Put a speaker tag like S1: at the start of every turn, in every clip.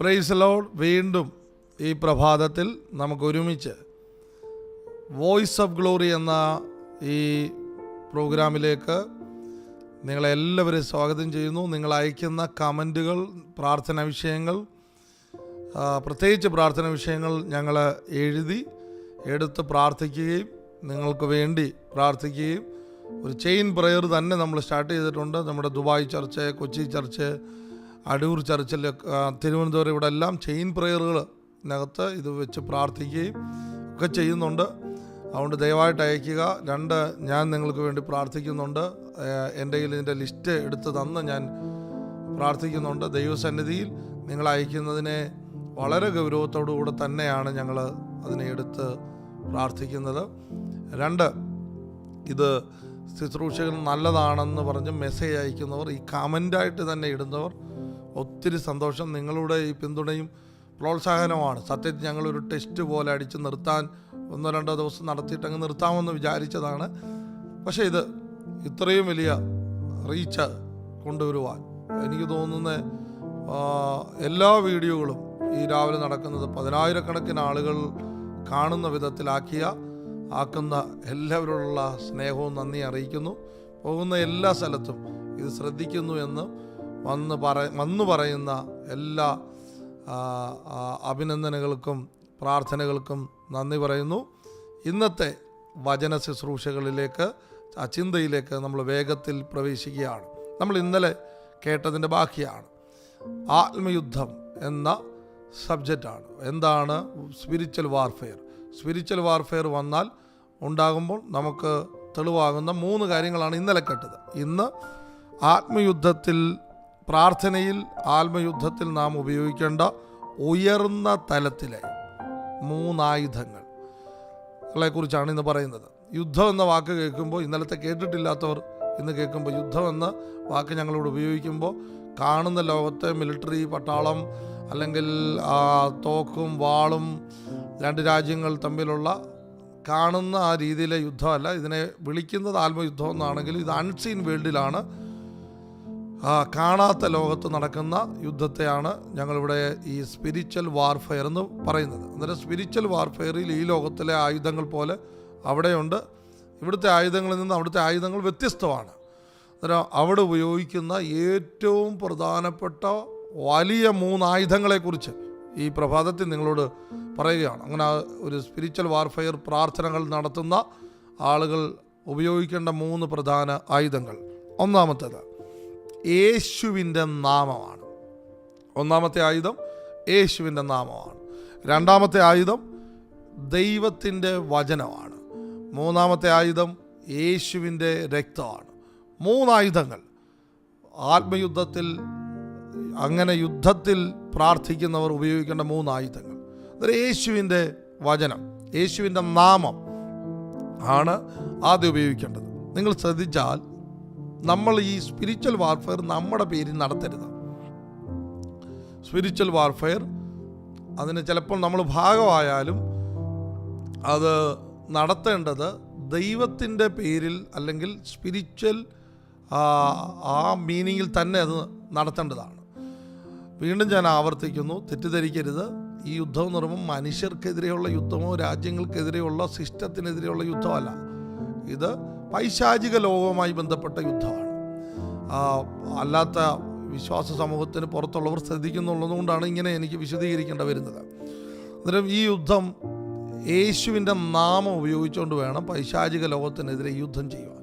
S1: Price load വീണ്ടും ഈ പ്രഭാതത്തിൽ നമുക്ക് ഒരുമിച്ച് വോയിസ് ഓഫ് ഗ്ലോറി എന്ന ഈ പ്രോഗ്രാമിലേക്ക് നിങ്ങളെല്ലാവരെയും സ്വാഗതം ചെയ്യുന്നു. നിങ്ങൾ അയക്കുന്ന കമന്റുകൾ പ്രാർത്ഥന വിഷയങ്ങൾ പ്രത്യേകിച്ച് പ്രാർത്ഥന വിഷയങ്ങൾ ഞങ്ങൾ എഴുതി എടുത്ത് പ്രാർത്ഥിക്കുകയും നിങ്ങൾക്ക് വേണ്ടി പ്രാർത്ഥിക്കുകയും ഒരു ചെയിൻ പ്രയർ തന്നെ നമ്മൾ സ്റ്റാർട്ട് ചെയ്തിട്ടുണ്ട്. നമ്മുടെ Dubai church Kochi church Adoor ചർച്ചിൽ തിരുവനന്തപുരം ഇവിടെ എല്ലാം ചെയിൻ പ്രയറുകളിനകത്ത് ഇത് വെച്ച് പ്രാർത്ഥിക്കുകയും ഒക്കെ ചെയ്യുന്നുണ്ട്. അതുകൊണ്ട് ദയവായിട്ട് അയക്കുക രണ്ട് ഞാൻ നിങ്ങൾക്ക് വേണ്ടി പ്രാർത്ഥിക്കുന്നുണ്ട്. എന്റെ കയ്യിൽ ഇതിന്റെ ലിസ്റ്റ് എടുത്ത് തന്ന് ഞാൻ പ്രാർത്ഥിക്കുന്നുണ്ട്. ദൈവസന്നിധിയിൽ നിങ്ങൾ അയക്കുന്നതിനെ വളരെ ഗൗരവത്തോടു കൂടെ തന്നെയാണ് ഞങ്ങൾ അതിനെ എടുത്ത് പ്രാർത്ഥിക്കുന്നത്. രണ്ട് ഇത് ശുശ്രൂഷകൾ നല്ലതാണെന്ന് പറഞ്ഞ് മെസ്സേജ് അയക്കുന്നവർ ഈ കമന്റായിട്ട് തന്നെ ഇടുന്നവർ ഒത്തിരി സന്തോഷം നിങ്ങളുടെ ഈ പിന്തുണയും പ്രോത്സാഹനമാണ് സത്യത്തിൽ ഞങ്ങളൊരു ടെസ്റ്റ് പോലെ അടിച്ച് നിർത്താൻ ഒന്നോ രണ്ടോ ദിവസം നടത്തിയിട്ട് അങ്ങ് നിർത്താമെന്ന് വിചാരിച്ചതാണ്. പക്ഷേ ഇത് ഇത്രയും വലിയ റീച്ച് കൊണ്ടുവരുവാൻ എനിക്ക് തോന്നുന്ന എല്ലാ വീഡിയോകളും ഈ രാവിലെ നടക്കുന്നത് പതിനായിരക്കണക്കിന് ആളുകൾ കാണുന്ന വിധത്തിലാക്കിയ ആക്കുന്ന എല്ലാവരോടുള്ള സ്നേഹവും നന്ദി അറിയിക്കുന്നു. പോകുന്ന എല്ലാ സ്ഥലത്തും ഇത് ശ്രദ്ധിക്കുന്നു എന്ന് വന്ന് പറ വന്നു പറയുന്ന എല്ലാ അഭിനന്ദനങ്ങൾക്കും പ്രാർത്ഥനകൾക്കും നന്ദി പറയുന്നു. ഇന്നത്തെ വചന ശുശ്രൂഷകളിലേക്ക് ചിന്തയിലേക്ക് നമ്മൾ വേഗത്തിൽ പ്രവേശിക്കുകയാണ്. നമ്മൾ ഇന്നലെ കേട്ടതിന്റെ ബാക്കിയാണ്. ആത്മയുദ്ധം എന്ന സബ്ജക്റ്റാണ്. എന്താണ്? സ്പിരിച്വൽ വാർഫെയർ സ്പിരിച്വൽ വാർഫെയർ വന്നാൽ ഉണ്ടാകുമ്പോൾ നമുക്ക് തെളിവാകുന്ന മൂന്ന് കാര്യങ്ങളാണ് ഇന്നലെ കേട്ടത്. ഇന്ന് ആത്മയുദ്ധത്തിൽ പ്രാർത്ഥനയിൽ ആത്മയുദ്ധത്തിൽ നാം ഉപയോഗിക്കേണ്ട ഉയർന്ന തലത്തിലെ മൂന്നായുധങ്ങൾ കുറിച്ചാണ് ഇന്ന് പറയുന്നത്. യുദ്ധം എന്ന വാക്ക് കേൾക്കുമ്പോൾ ഇന്നലത്തെ കേട്ടിട്ടില്ലാത്തവർ ഇന്ന് കേൾക്കുമ്പോൾ യുദ്ധം എന്ന വാക്ക് ഞങ്ങളോട് ഉപയോഗിക്കുമ്പോൾ കാണുന്ന ലോകത്തെ മിലിറ്ററി പട്ടാളം അല്ലെങ്കിൽ തോക്കും വാളും രണ്ട് രാജ്യങ്ങൾ തമ്മിലുള്ള കാണുന്ന ആ രീതിയിലെ യുദ്ധമല്ല. ഇതിനെ വിളിക്കുന്നത് ആത്മയുദ്ധം എന്നാണെങ്കിൽ ഇത് അൺസീൻ വേൾഡിലാണ് കാണാത്ത ലോകത്ത് നടക്കുന്ന യുദ്ധത്തെയാണ് ഞങ്ങളിവിടെ ഈ സ്പിരിച്വൽ വാർഫെയർ എന്ന് പറയുന്നത്. അന്നേരം സ്പിരിച്വൽ വാർഫെയറിൽ ഈ ലോകത്തിലെ ആയുധങ്ങൾ പോലെ അവിടെയുണ്ട്. ഇവിടുത്തെ ആയുധങ്ങളിൽ നിന്ന് അവിടുത്തെ ആയുധങ്ങൾ വ്യത്യസ്തമാണ്. അന്നേരം അവിടെ ഉപയോഗിക്കുന്ന ഏറ്റവും പ്രധാനപ്പെട്ട വലിയ മൂന്ന് ആയുധങ്ങളെക്കുറിച്ച് ഈ പ്രഭാതത്തിൽ നിങ്ങളോട് പറയുകയാണ്. അങ്ങനെ ഒരു സ്പിരിച്വൽ വാർഫെയർ പ്രാർത്ഥനകൾ നടത്തുന്ന ആളുകൾ ഉപയോഗിക്കേണ്ട മൂന്ന് പ്രധാന ആയുധങ്ങൾ. ഒന്നാമത്തേത് യേശുവിന്റെ നാമമാണ്. ഒന്നാമത്തെ ആയുധം യേശുവിന്റെ നാമമാണ്. രണ്ടാമത്തെ ആയുധം ദൈവത്തിന്റെ വചനമാണ്. മൂന്നാമത്തെ ആയുധം യേശുവിന്റെ രക്തമാണ്. മൂന്നായുധങ്ങൾ. ആത്മയുദ്ധത്തിൽ അങ്ങനെ യുദ്ധത്തിൽ പ്രാർത്ഥിക്കുന്നവർ ഉപയോഗിക്കേണ്ട മൂന്നായുധങ്ങൾ. അതൊരു യേശുവിന്റെ വചനം യേശുവിന്റെ നാമം ആണ് ആദ്യം ഉപയോഗിക്കേണ്ടത്. നിങ്ങൾ ശ്രദ്ധിച്ചാൽ നമ്മൾ ഈ സ്പിരിച്വൽ വാർഫെയർ നമ്മുടെ പേരിൽ നടത്തരുത്. സ്പിരിച്വൽ വാർഫെയർ അതിന് ചിലപ്പോൾ നമ്മൾ ഭാഗമായാലും അത് നടത്തേണ്ടത് ദൈവത്തിന്റെ പേരിൽ അല്ലെങ്കിൽ സ്പിരിച്വൽ ആ മീനിങ്ങിൽ തന്നെ അത് നടത്തേണ്ടതാണ്. വീണ്ടും ഞാൻ ആവർത്തിക്കുന്നു തെറ്റിദ്ധരിക്കരുത്. ഈ യുദ്ധം എന്ന് പറയുമ്പോൾ മനുഷ്യർക്കെതിരെയുള്ള യുദ്ധമോ രാജ്യങ്ങൾക്കെതിരെയുള്ള സിസ്റ്റത്തിനെതിരെയുള്ള യുദ്ധമല്ല. ഇത് പൈശാചിക ലോകവുമായി ബന്ധപ്പെട്ട യുദ്ധമാണ്. അല്ലാത്ത വിശ്വാസ സമൂഹത്തിന് പുറത്തുള്ളവർ ശ്രദ്ധിക്കുന്നുള്ളതുകൊണ്ടാണ് ഇങ്ങനെ എനിക്ക് വിശദീകരിക്കേണ്ടി വരുന്നത്. അന്നേരം ഈ യുദ്ധം യേശുവിന്റെ നാമം ഉപയോഗിച്ചുകൊണ്ട് വേണം പൈശാചിക ലോകത്തിനെതിരെ യുദ്ധം ചെയ്യുവാൻ.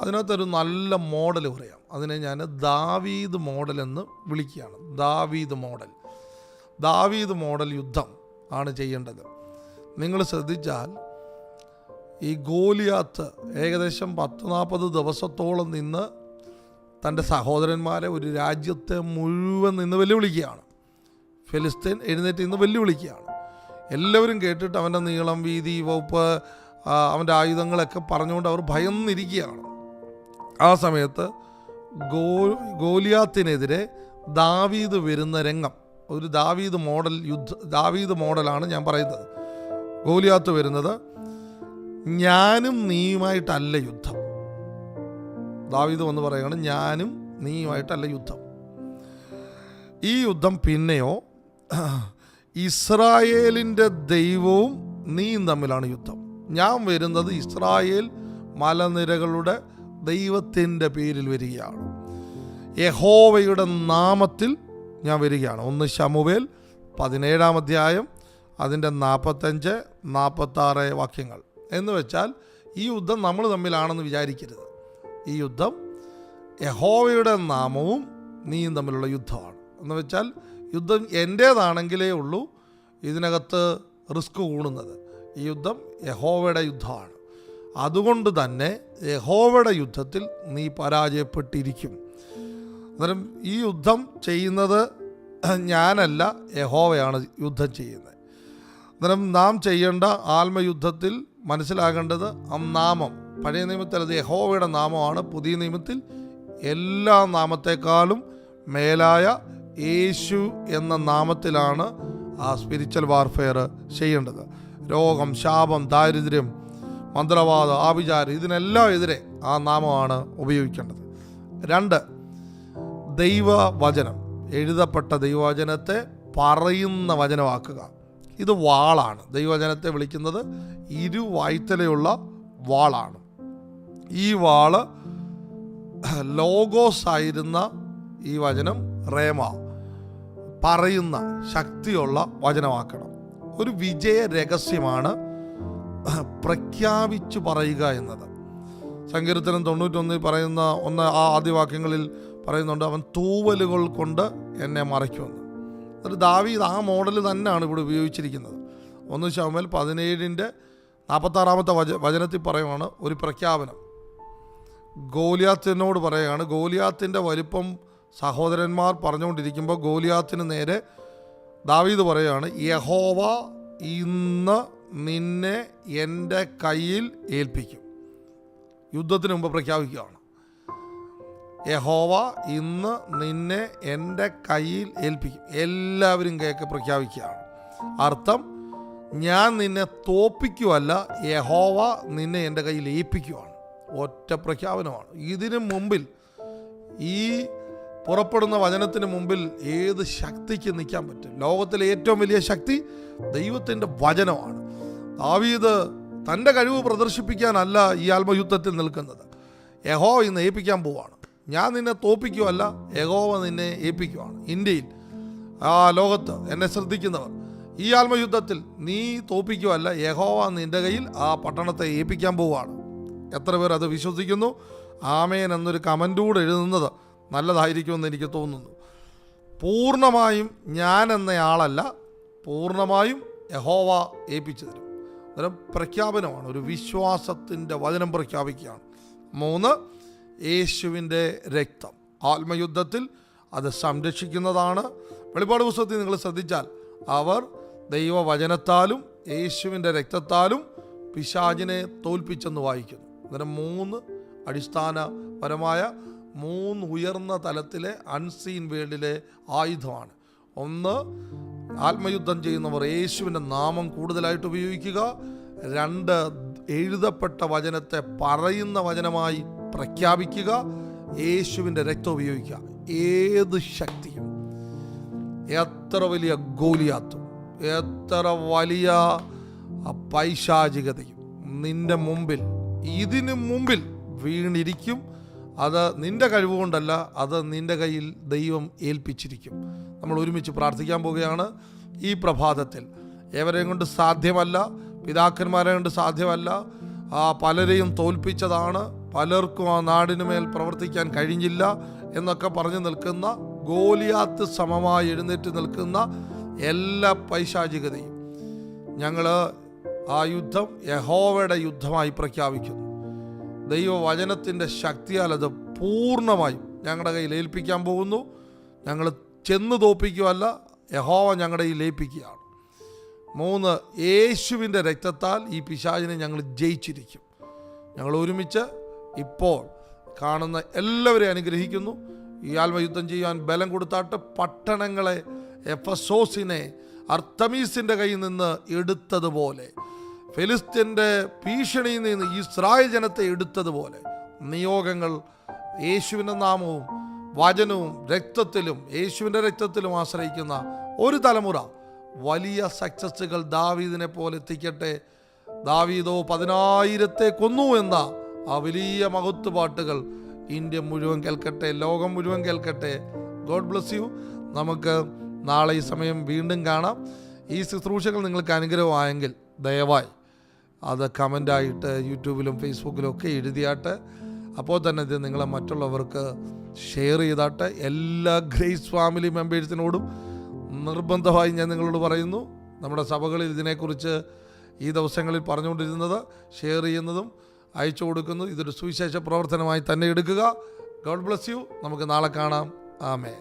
S1: അതിനകത്തൊരു നല്ല മോഡൽ പറയാം. അതിനെ ഞാൻ ദാവീദ് മോഡൽ എന്ന് വിളിക്കുകയാണ്. ദാവീദ് മോഡൽ. ദാവീദ് മോഡൽ യുദ്ധം ആണ് ചെയ്യേണ്ടത്. നിങ്ങൾ ശ്രദ്ധിച്ചാൽ ഈ ഗോലിയാത്ത് ഏകദേശം പത്ത് നാൽപ്പത് ദിവസത്തോളം നിന്ന് തന്റെ സഹോദരന്മാരെ ഒരു രാജ്യത്തെ മുഴുവൻ നിന്ന് വെല്ലുവിളിക്കുകയാണ്. ഫിലിസ്തീൻ എഴുന്നേറ്റ് നിന്ന് വെല്ലുവിളിക്കുകയാണ്. എല്ലാവരും കേട്ടിട്ട് അവന്റെ നീളം വീതി വകുപ്പ് അവന്റെ ആയുധങ്ങളൊക്കെ പറഞ്ഞുകൊണ്ട് അവർ ഭയന്നിരിക്കുകയാണ്. ആ സമയത്ത് ഗോ ഗോലിയാത്തിനെതിരെ ദാവീദ് വരുന്ന രംഗം ഒരു ദാവീദ് മോഡൽ യുദ്ധ ദാവീദ് മോഡലാണ് ഞാൻ പറയുന്നത്. ഗോലിയാത്ത് വരുന്നത് ഞാനും നീയുമായിട്ടല്ല യുദ്ധം. ദാവീദ് വന്ന് പറയുകയാണ് ഞാനും നീയുമായിട്ടല്ല യുദ്ധം. ഈ യുദ്ധം പിന്നെയോ ഇസ്രായേലിന്റെ ദൈവവും നീയും തമ്മിലാണ് യുദ്ധം. ഞാൻ വരുന്നത് ഇസ്രായേൽ മലനിരകളുടെ ദൈവത്തിന്റെ പേരിൽ വരികയാണ്. യഹോവയുടെ നാമത്തിൽ ഞാൻ വരികയാണ്. ഒന്ന് ശമുവേൽ പതിനേഴാം അധ്യായം അതിന്റെ നാൽപ്പത്തഞ്ച് നാൽപ്പത്താറ് വാക്യങ്ങൾ. എന്ന് വെച്ചാൽ ഈ യുദ്ധം നമ്മൾ തമ്മിലാണെന്ന് വിചാരിക്കരുത്. ഈ യുദ്ധം യഹോവയുടെ നാമവും നീയും തമ്മിലുള്ള യുദ്ധമാണ്. എന്ന് വെച്ചാൽ യുദ്ധം എന്റേതാണെങ്കിലേ ഉള്ളൂ ഇതിനകത്ത് റിസ്ക് കൂടുന്നത് ഈ യുദ്ധം യഹോവയുടെ യുദ്ധമാണ്. അതുകൊണ്ട് തന്നെ യഹോവയുടെ യുദ്ധത്തിൽ നീ പരാജയപ്പെട്ടിരിക്കും. അന്നേരം ഈ യുദ്ധം ചെയ്യുന്നത് ഞാനല്ല യഹോവയാണ് യുദ്ധം ചെയ്യുന്നത്. അന്നേരം നാം ചെയ്യേണ്ട ആത്മയുദ്ധത്തിൽ മനസ്സിലാകേണ്ടത് ആ നാമം. പഴയ നിയമത്തിൽ അത് യഹോവയുടെ നാമമാണ്. പുതിയ നിയമത്തിൽ എല്ലാ നാമത്തെക്കാളും മേലായ യേശു എന്ന നാമത്തിലാണ് ആ സ്പിരിച്വൽ വാർഫെയർ ചെയ്യേണ്ടത്. രോഗം ശാപം ദാരിദ്ര്യം മന്ത്രവാദം ആഭിചാരം ഇതിനെല്ലാം എതിരെ ആ നാമമാണ് ഉപയോഗിക്കേണ്ടത്. രണ്ട് ദൈവവചനം. എഴുതപ്പെട്ട ദൈവവചനത്തെ പറയുന്ന വചനമാക്കുക. ഇത് വാളാണ്. ദൈവജനത്തെ വിളിക്കുന്നത് ഇരുവായ്ത്തലയുള്ള വാളാണ്. ഈ വാൾ ലോഗോസ് ആയിരുന്ന ഈ വചനം റേമ പറയുന്ന ശക്തിയുള്ള വചനമാക്കണം. ഒരു വിജയ രഹസ്യമാണ് പ്രഖ്യാപിച്ചു പറയുക എന്നത്. സങ്കീർത്തനം തൊണ്ണൂറ്റൊന്നിൽ പറയുന്ന ഒന്ന് ആ ആദ്യവാക്യങ്ങളിൽ പറയുന്നുണ്ട് അവൻ തൂവലുകൾ കൊണ്ട് എന്നെ മറയ്ക്കുമെന്ന്. ഒരു ദാവീദ് ആ മോഡൽ തന്നെയാണ് ഇവിടെ ഉപയോഗിച്ചിരിക്കുന്നത്. ഒന്ന് ശവമൽ പതിനേഴിന്റെ നാൽപ്പത്താറാമത്തെ വച വചനത്തിൽ പറയുവാണ് ഒരു പ്രഖ്യാപനം. ഗോലിയാത്തിനോട് പറയുകയാണ് ഗോലിയാത്തിന്റെ വലിപ്പം സഹോദരന്മാർ പറഞ്ഞുകൊണ്ടിരിക്കുമ്പോൾ ഗോലിയാത്തിന് നേരെ ദാവീദ് പറയുകയാണ് യഹോവ ഇന്ന് നിന്നെ എന്റെ കയ്യിൽ ഏൽപ്പിക്കും. യുദ്ധത്തിന് മുമ്പ് പ്രഖ്യാപിക്കുകയാണ്. യഹോവ ഇന്ന് നിന്നെ എന്റെ കയ്യിൽ ഏൽപ്പിക്കും. എല്ലാവരും കേക്ക് പ്രഖ്യാപിക്കുകയാണ്. അർത്ഥം ഞാൻ നിന്നെ തോപ്പിക്കുമല്ല യഹോവ നിന്നെ എന്റെ കയ്യിൽ ഏൽപ്പിക്കുവാണ്. ഒറ്റ പ്രഖ്യാപനമാണ്. ഇതിനു മുമ്പിൽ ഈ പുറപ്പെടുന്ന വചനത്തിന് മുമ്പിൽ ഏത് ശക്തിക്ക് നിൽക്കാൻ പറ്റും? ലോകത്തിലെ ഏറ്റവും വലിയ ശക്തി ദൈവത്തിന്റെ വചനമാണ്. ദാവീദ് തന്റെ കഴിവ് പ്രദർശിപ്പിക്കാനല്ല ഈ ആത്മയുദ്ധത്തിൽ നിൽക്കുന്നത്. യഹോ ഇന്ന് ഏൽപ്പിക്കാൻ പോവാണ്. ഞാൻ നിന്നെ തോപ്പിക്കുമല്ല യഹോവ നിന്നെ ഏൽപ്പിക്കുവാണ്. ഇന്ത്യയിൽ ആ ലോകത്ത് എന്നെ ശ്രദ്ധിക്കുന്നവർ ഈ ആത്മയുദ്ധത്തിൽ നീ തോപ്പിക്കുമല്ല യഹോവ നിന്റെ കയ്യിൽ ആ പട്ടണത്തെ ഏൽപ്പിക്കാൻ പോവുകയാണ്. എത്ര പേർ അത് വിശ്വസിക്കുന്നു? ആമേൻ എന്നൊരു കമന്റൂടെ എഴുതുന്നത് നല്ലതായിരിക്കുമെന്ന് എനിക്ക് തോന്നുന്നു. പൂർണമായും ഞാൻ എന്നയാളല്ല പൂർണമായും യഹോവ ഏൽപ്പിച്ചു തരും. അന്നേരം പ്രഖ്യാപനമാണ് ഒരു വിശ്വാസത്തിന്റെ വചനം പ്രഖ്യാപിക്കുകയാണ്. മൂന്ന് യേശുവിന്റെ രക്തം. ആത്മയുദ്ധത്തിൽ അത് സംരക്ഷിക്കുന്നതാണ്. വെളിപ്പാട് പുസ്തകത്തിൽ നിങ്ങൾ ശ്രദ്ധിച്ചാൽ അവർ ദൈവവചനത്താലും യേശുവിന്റെ രക്തത്താലും പിശാജിനെ തോൽപ്പിച്ചെന്ന് വായിക്കുന്നു. അങ്ങനെ മൂന്ന് അടിസ്ഥാനപരമായ മൂന്ന് ഉയർന്ന തലത്തിലെ അൺസീൻ വേൾഡിലെ ആയുധമാണ്. ഒന്ന് ആത്മയുദ്ധം ചെയ്യുന്നവർ യേശുവിന്റെ നാമം കൂടുതലായിട്ട് ഉപയോഗിക്കുക. രണ്ട് എഴുതപ്പെട്ട വചനത്തെ പറയുന്ന വചനമായി പ്രഖ്യാപിക്കുക യേശുവിന്റെ രക്തം ഉപയോഗിക്കുക. ഏത് ശക്തിയും. എത്ര വലിയ ഗോലിയാത്തും. എത്ര വലിയ പൈശാചികതയും നിന്റെ മുമ്പിൽ ഇതിനു മുമ്പിൽ വീണിരിക്കും. അത് നിന്റെ കഴിവുകൊണ്ടല്ല അത് നിന്റെ കയ്യിൽ ദൈവം ഏൽപ്പിച്ചിരിക്കും. നമ്മൾ ഒരുമിച്ച് പ്രാർത്ഥിക്കാൻ പോവുകയാണ് ഈ പ്രഭാതത്തിൽ. ഏവരെയും കൊണ്ട് സാധ്യമല്ല പിതാക്കന്മാരെ കൊണ്ട് സാധ്യമല്ല. പലരെയും തോൽപ്പിച്ചതാണ് പലർക്കും ആ നാടിന് മേൽ പ്രവർത്തിക്കാൻ കഴിഞ്ഞില്ല എന്നൊക്കെ പറഞ്ഞു നിൽക്കുന്ന ഗോലിയാത്ത് സമമായി എഴുന്നേറ്റ് നിൽക്കുന്ന എല്ലാ പൈശാചികതയും ഞങ്ങൾ ആ യുദ്ധം യഹോവയുടെ യുദ്ധമായി പ്രഖ്യാപിക്കുന്നു. ദൈവവചനത്തിന്റെ ശക്തിയാൽ അത് പൂർണമായും ഞങ്ങളുടെ കയ്യിൽ ഏൽപ്പിക്കാൻ പോകുന്നു. ഞങ്ങൾ ചെന്ന് തോപ്പിക്കുകയല്ല യഹോവ ഞങ്ങളുടെ കയ്യിൽ ഏൽപ്പിക്കുകയാണ്. മൂന്ന് യേശുവിന്റെ രക്തത്താൽ ഈ പിശാചിനെ ഞങ്ങൾ ജയിച്ചിരിക്കും. ഞങ്ങൾ ഒരുമിച്ച് ഇപ്പോൾ കാണുന്ന എല്ലാവരെയും അനുഗ്രഹിക്കുന്നു. ഈ ആത്മയുദ്ധം ചെയ്യാൻ ബലം കൊടുത്താട്ട് പട്ടണങ്ങളെ എഫസോസിനെ അർത്തമീസിന്റെ കയ്യിൽ നിന്ന് എടുത്തതുപോലെ ഫിലിസ്തീന്റെ ഭീഷണിയിൽ നിന്ന് ഇസ്രായേൽ ജനത്തെ എടുത്തതുപോലെ നിയോഗങ്ങൾ യേശുവിന്റെ നാമവും വചനവും രക്തത്തിലും യേശുവിന്റെ രക്തത്തിലും ആശ്രയിക്കുന്ന ഒരു തലമുറ വലിയ സക്സസ്സുകൾ ദാവീദിനെ പോലെ എത്തിക്കട്ടെ. ദാവീദോ പതിനായിരത്തെ കൊന്നു എന്ന ആ വലിയ മഹത്വ പാട്ടുകൾ ഇന്ത്യ മുഴുവൻ കേൾക്കട്ടെ ലോകം മുഴുവൻ കേൾക്കട്ടെ. God bless you. നമുക്ക് നാളെ ഈ സമയം വീണ്ടും കാണാം. ഈ ശുശ്രൂഷകൾ നിങ്ങൾക്ക് അനുഗ്രഹമായെങ്കിൽ ദയവായി അത് കമന്റായിട്ട് യൂട്യൂബിലും ഫേസ്ബുക്കിലും ഒക്കെ എഴുതിയാട്ട്. അപ്പോൾ തന്നെ ഇത് നിങ്ങളെ മറ്റുള്ളവർക്ക് ഷെയർ ചെയ്താട്ട്. എല്ലാ ഗ്രേസ് ഫാമിലി മെമ്പേഴ്സിനോടും നിർബന്ധമായി ഞാൻ നിങ്ങളോട് പറയുന്നു. നമ്മുടെ സഭകളിൽ ഇതിനെക്കുറിച്ച് ഈ ദിവസങ്ങളിൽ പറഞ്ഞുകൊണ്ടിരുന്നത് ഷെയർ ചെയ്യുന്നതും അയച്ചു കൊടുക്കുന്നു. ഇതൊരു സുവിശേഷ പ്രവർത്തനമായി തന്നെ എടുക്കുക. ഗോഡ് ബ്ലസ് യു നമുക്ക് നാളെ കാണാം. ആമേ